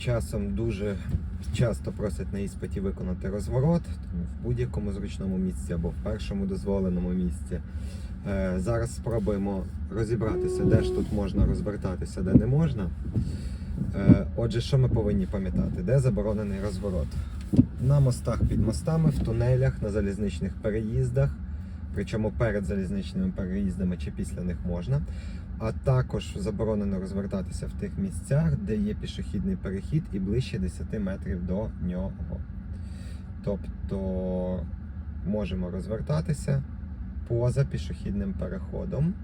Часом дуже часто просять на іспиті виконати розворот тому в будь-якому зручному місці або в першому дозволеному місці. Е, Зараз спробуємо розібратися, де ж тут можна розвертатися, де не можна. Е, Отже, що ми повинні пам'ятати? Де заборонений розворот? На мостах під мостами, в тунелях, на залізничних переїздах, причому перед залізничними переїздами чи після них можна. А також заборонено розвертатися в тих місцях, де є пішохідний перехід і ближче 10 метрів до нього. Тобто можемо розвертатися поза пішохідним переходом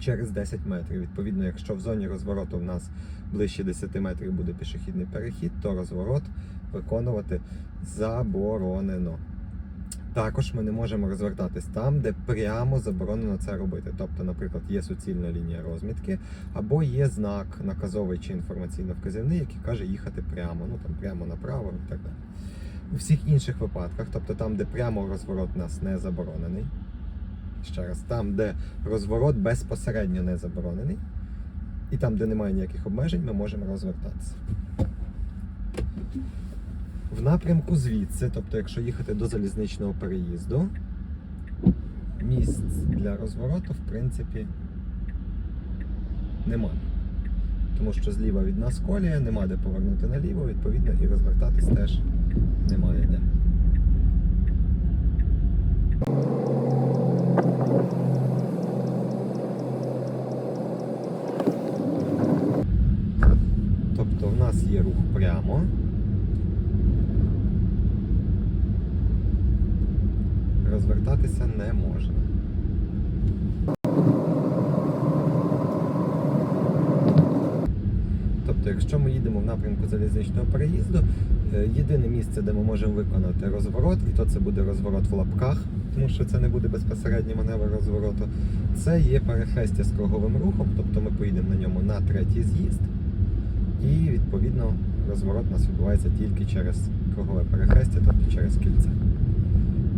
через 10 метрів. Відповідно, якщо в зоні розвороту в нас ближче 10 метрів буде пішохідний перехід, то розворот виконувати заборонено. Також ми не можемо розвертатись там, де прямо заборонено це робити. Тобто, наприклад, є суцільна лінія розмітки, або є знак наказовий чи інформаційно-вказівний, який каже їхати прямо, ну там прямо направо і так далі. У всіх інших випадках, тобто там, де прямо розворот у нас не заборонений, ще раз, там, де розворот безпосередньо не заборонений, і там, де немає ніяких обмежень, ми можемо розвертатися. В напрямку звідси, тобто, якщо їхати до залізничного переїзду, місць для розвороту, в принципі, немає. Тому що зліва від нас колія, нема де повернути наліво, відповідно, і розвертатись теж немає де. Тобто в нас є рух прямо. Розвертатися не можна. Тобто, якщо ми їдемо в напрямку залізничного переїзду, е, єдине місце, де ми можемо виконати розворот, і то це буде розворот в лапках, тому що це не буде безпосередній маневр розвороту, це є перехрестя з круговим рухом, тобто ми поїдемо на ньому на третій з'їзд, і відповідно розворот у нас відбувається тільки через кругове перехрестя, тобто через кільце.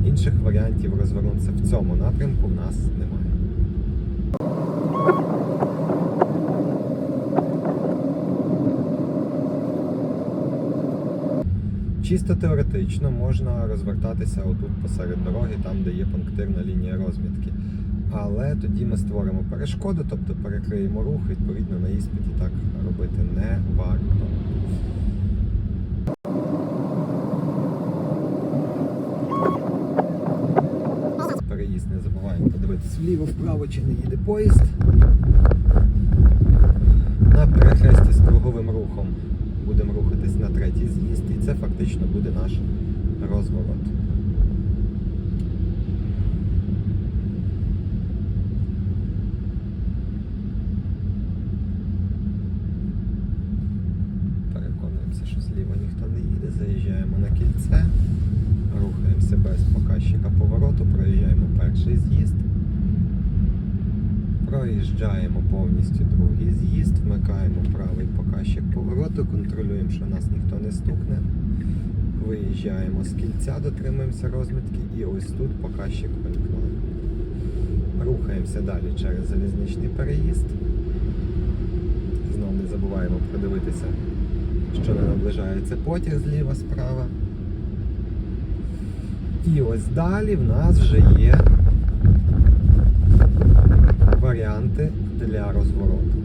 Інших варіантів розвернутися в цьому напрямку в нас немає. Чисто теоретично можна розвертатися отут посеред дороги, там, де є пунктирна лінія розмітки. Але тоді ми створимо перешкоду, тобто перекриємо рух, відповідно на іспиті так робити не варто. Переїзд не забуваємо подивитися вліво, вправо чи не їде поїзд. На перехресті з круговим рухом будемо рухатись на третій з'їзд, і це фактично буде наш розворот. Переконуємося, що зліва ніхто не їде, заїжджаємо на кільце, рухаємося без показчика повороту, проїжджаємо перший з'їзд. Проїжджаємо повністю другий з'їзд, вмикаємо правий показчик повороту, контролюємо, що нас ніхто не стукне. Виїжджаємо з кільця, дотримуємося розмітки і ось тут показчик вимкнули. Рухаємося далі через залізничний переїзд. Знову не забуваємо продивитися, що не наближається потяг зліва справа. І ось далі в нас вже є варіанти для розвороту.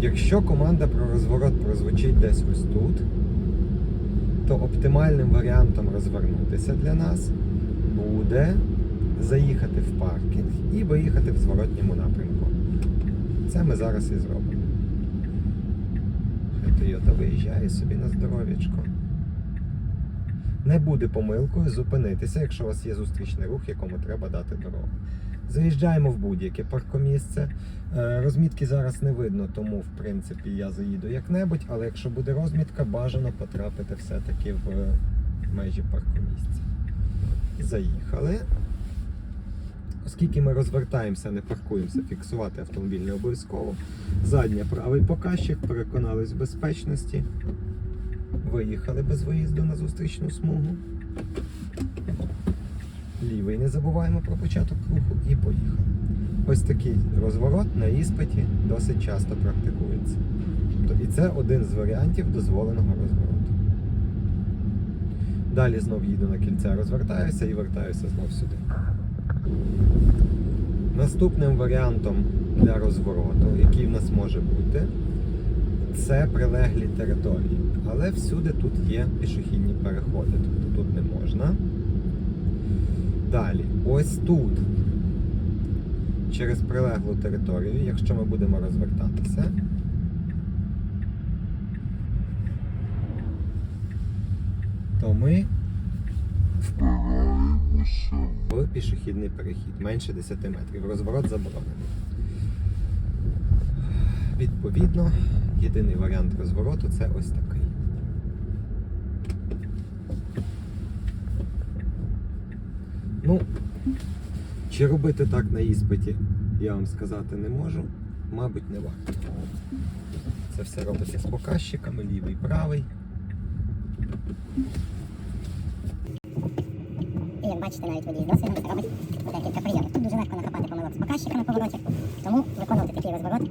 Якщо команда про розворот прозвучить десь ось тут, то оптимальним варіантом розвернутися для нас буде заїхати в паркінг і виїхати в зворотньому напрямку. Це ми зараз і зробимо. Toyota виїжджає собі на здоров'ячко. Не буде помилкою зупинитися, якщо у вас є зустрічний рух, якому треба дати дорогу. Заїжджаємо в будь-яке паркомісце. Е, Розмітки зараз не видно, тому в принципі я заїду як-небудь, але якщо буде розмітка, бажано потрапити все-таки в межі паркомісця. Заїхали. Оскільки ми розвертаємося, не паркуємося, фіксувати автомобіль не обов'язково. Задня правий показчик, переконались в безпечності. Виїхали без виїзду на зустрічну смугу. Лівий не забуваємо про початок руху і поїхали. ось такий розворот на іспиті досить часто практикується. То- І це один з варіантів дозволеного розвороту. Далі знов їду на кільце, розвертаюся і вертаюся знов сюди. Наступним варіантом для розвороту, який в нас може бути, це прилеглі території. Але всюди тут є пішохідні переходи, тобто тут не можна. Далі, ось тут, через прилеглу територію, якщо ми будемо розвертатися, то ми Впираємося в пішохідний перехід менше 10 метрів. Розворот заборонений. Відповідно, єдиний варіант розвороту це ось такий. Ну, чи робити так на іспиті, я вам сказати не можу. Мабуть, не варто. Це все робиться з показчиками, лівий, правий. І як бачите, навіть водій з досвідом робить декілька прийомів. Тут дуже легко нахапати помилок з показчика на повороті, тому виконувати такий розворот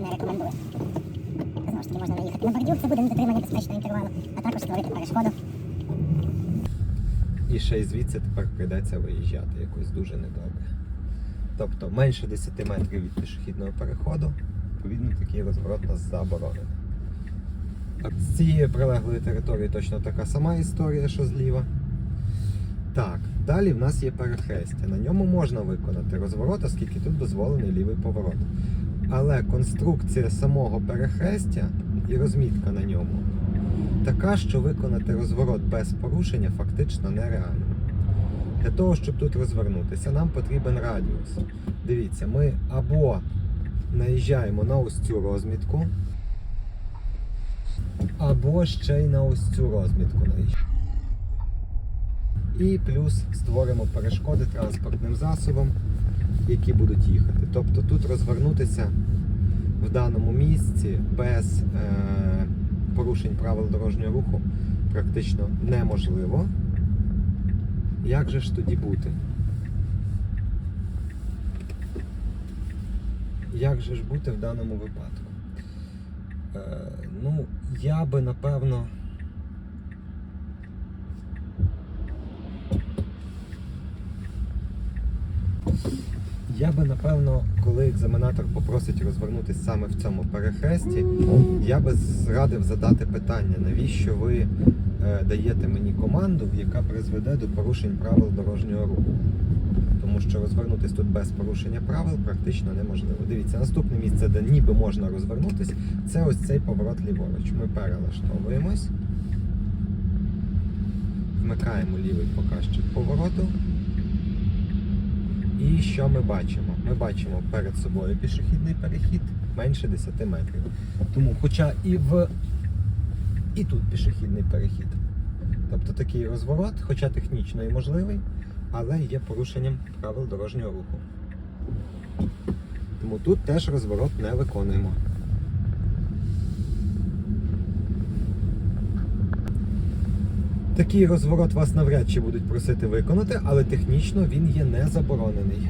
не рекомендую. Таки, можна наїхати на бордюр, це буде недотримання безпечного інтервалу, а також створити перешкоду. І ще й звідси тепер прийдеться виїжджати якось дуже недобре. Тобто менше 10 метрів від пішохідного переходу, відповідно, такий розворот нас заборонений. З цієї прилеглої території точно така сама історія, що зліва. Так, далі в нас є перехрестя. На ньому можна виконати розворот, оскільки тут дозволений лівий поворот. Але конструкція самого перехрестя і розмітка на ньому така, що виконати розворот без порушення фактично нереально. Для того, щоб тут розвернутися, нам потрібен радіус. Дивіться, ми або наїжджаємо на ось цю розмітку, або ще й на ось цю розмітку наїжджаємо. І плюс створимо перешкоди транспортним засобам, які будуть їхати. Тобто тут розвернутися в даному місці без е, порушень правил дорожнього руху практично неможливо. Як же ж тоді бути? Як же ж бути в даному випадку? Е, ну, я би напевно. Я би напевно, коли екзаменатор попросить розвернутися саме в цьому перехресті, я би зрадив задати питання, навіщо ви е, даєте мені команду, яка призведе до порушень правил дорожнього руху. Тому що розвернутися тут без порушення правил практично неможливо. Дивіться, наступне місце, де ніби можна розвернутися, це ось цей поворот ліворуч. Ми перелаштовуємось, вмикаємо лівий показчик повороту. І що ми бачимо? Ми бачимо перед собою пішохідний перехід менше 10 метрів. Тому, хоча і в і тут пішохідний перехід. Тобто такий розворот, хоча технічно і можливий, але є порушенням правил дорожнього руху. Тому тут теж розворот не виконуємо. Такий розворот вас навряд чи будуть просити виконати, але технічно він є не заборонений.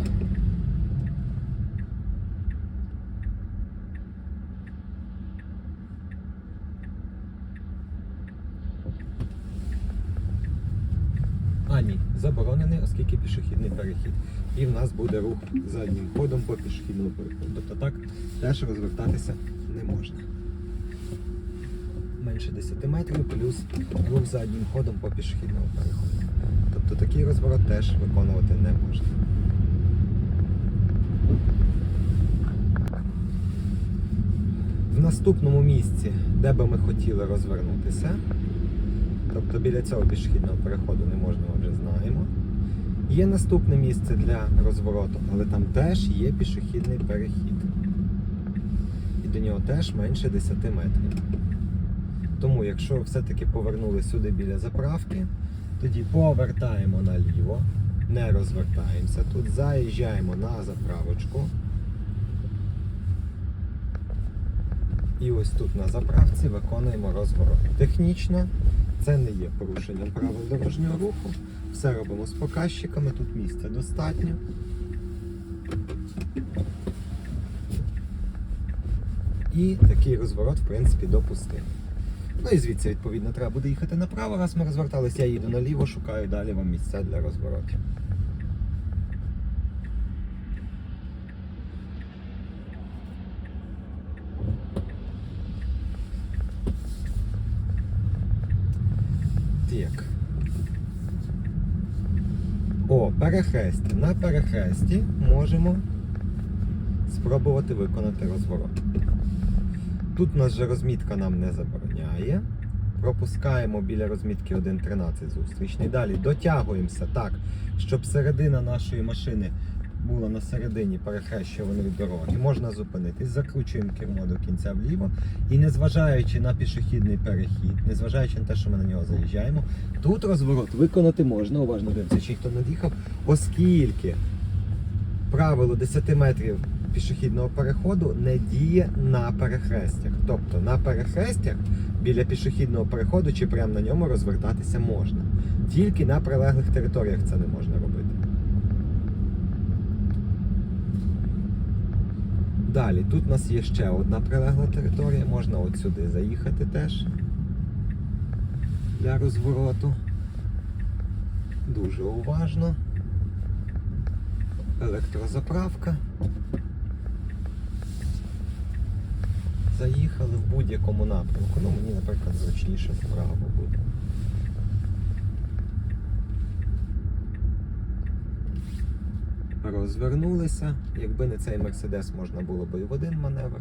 А ні, заборонений, оскільки пішохідний перехід. І в нас буде рух заднім ходом по пішохідному переходу. Тобто так теж розвертатися не можна. Менше 10 метрів плюс рух заднім ходом по пішохідному переходу. Тобто такий розворот теж виконувати не можна. В наступному місці, де би ми хотіли розвернутися, тобто біля цього пішохідного переходу не можна, ми вже знаємо. Є наступне місце для розвороту, але там теж є пішохідний перехід. І до нього теж менше 10 метрів. Тому, якщо все-таки повернули сюди біля заправки, тоді повертаємо наліво, не розвертаємося тут, заїжджаємо на заправочку. І ось тут на заправці виконуємо розворот. Технічно це не є порушенням правил дорожнього руху. Все робимо з показчиками, тут місця достатньо. І такий розворот, в принципі, допустимий. Ну і звідси, відповідно, треба буде їхати направо, раз ми розвертались, я їду наліво, шукаю далі вам місця для розворотів. Так. О, перехрестя. На перехресті можемо спробувати виконати розворот. Тут нас же розмітка нам не забороняє. Пропускаємо біля розмітки 1.13 зустрічний. Далі дотягуємося так, щоб середина нашої машини була на середині перехрещуваної дороги. Можна зупинитись, закручуємо кермо до кінця вліво. І незважаючи на пішохідний перехід, незважаючи на те, що ми на нього заїжджаємо, тут розворот виконати можна. Уважно дивимося, чи хто над'їхав, оскільки правило 10 метрів пішохідного переходу не діє на перехрестях. Тобто на перехрестях біля пішохідного переходу чи прямо на ньому розвертатися можна. Тільки на прилеглих територіях це не можна робити. Далі, тут у нас є ще одна прилегла територія, можна от сюди заїхати теж для розвороту. Дуже уважно. Електрозаправка. Заїхали в будь-якому напрямку. Ну, мені, наприклад, зручніше вправо буде. Розвернулися. Якби не цей Мерседес, можна було би і в один маневр.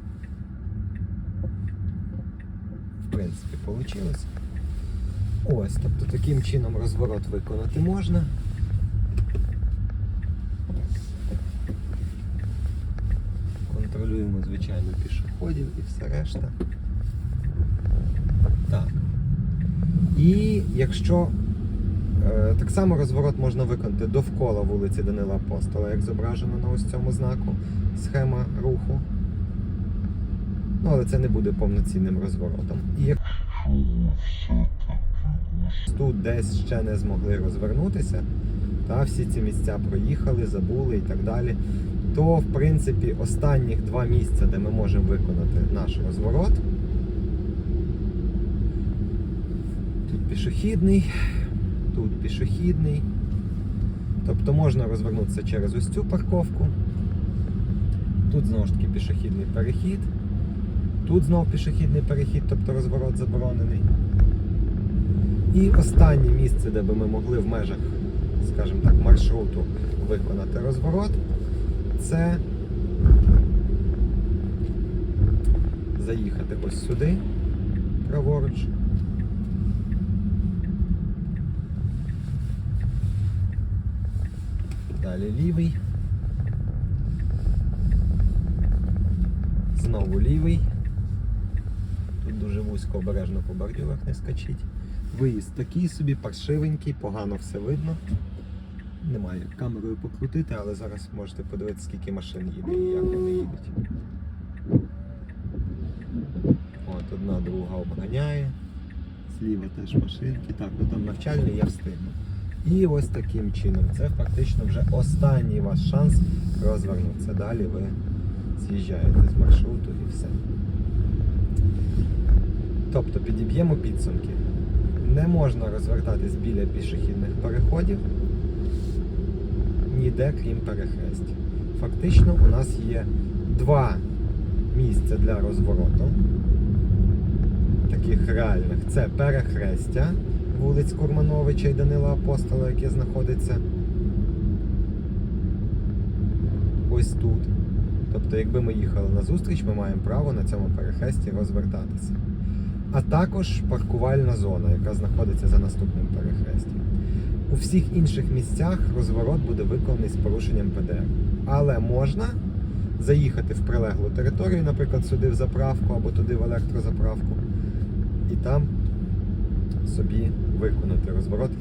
В принципі, вийшло. Ось, тобто таким чином розворот виконати можна. Контролюємо, звичайно, пішоходів і все решта. Так. І якщо е, так само розворот можна виконати довкола вулиці Данила Апостола, як зображено на ось цьому знаку, схема руху. Ну, але це не буде повноцінним розворотом. І як тут десь ще не змогли розвернутися, та всі ці місця проїхали, забули і так далі, то в принципі останніх два місця, де ми можемо виконати наш розворот. Тут пішохідний, тут пішохідний. Тобто можна розвернутися через ось цю парковку. Тут знову ж таки пішохідний перехід. Тут знову пішохідний перехід, тобто розворот заборонений. І останнє місце, де би ми могли в межах, скажімо так, маршруту виконати розворот, це заїхати ось сюди, праворуч. Далі лівий. Знову лівий. Тут дуже вузько обережно по бордюрах не скачіть. Виїзд такий собі, паршивенький, погано все видно. Немає камерою покрутити, але зараз можете подивитися, скільки машин їде і як вони їдуть. От одна друга обганяє. Зліва теж машинки. Так, ну там навчальний я встигну. І ось таким чином. Це фактично вже останній ваш шанс розвернутися. Далі ви з'їжджаєте з маршруту і все. Тобто підіб'ємо підсумки. Не можна розвертатись біля пішохідних переходів ніде, крім перехрестя. Фактично, у нас є два місця для розвороту. Таких реальних. Це перехрестя вулиць Курмановича і Данила Апостола, яке знаходиться ось тут. Тобто, якби ми їхали на зустріч, ми маємо право на цьому перехресті розвертатися. А також паркувальна зона, яка знаходиться за наступним перехрестям. У всіх інших місцях розворот буде виконаний з порушенням ПДР. Але можна заїхати в прилеглу територію, наприклад, сюди в заправку або туди в електрозаправку, і там собі виконати розворот.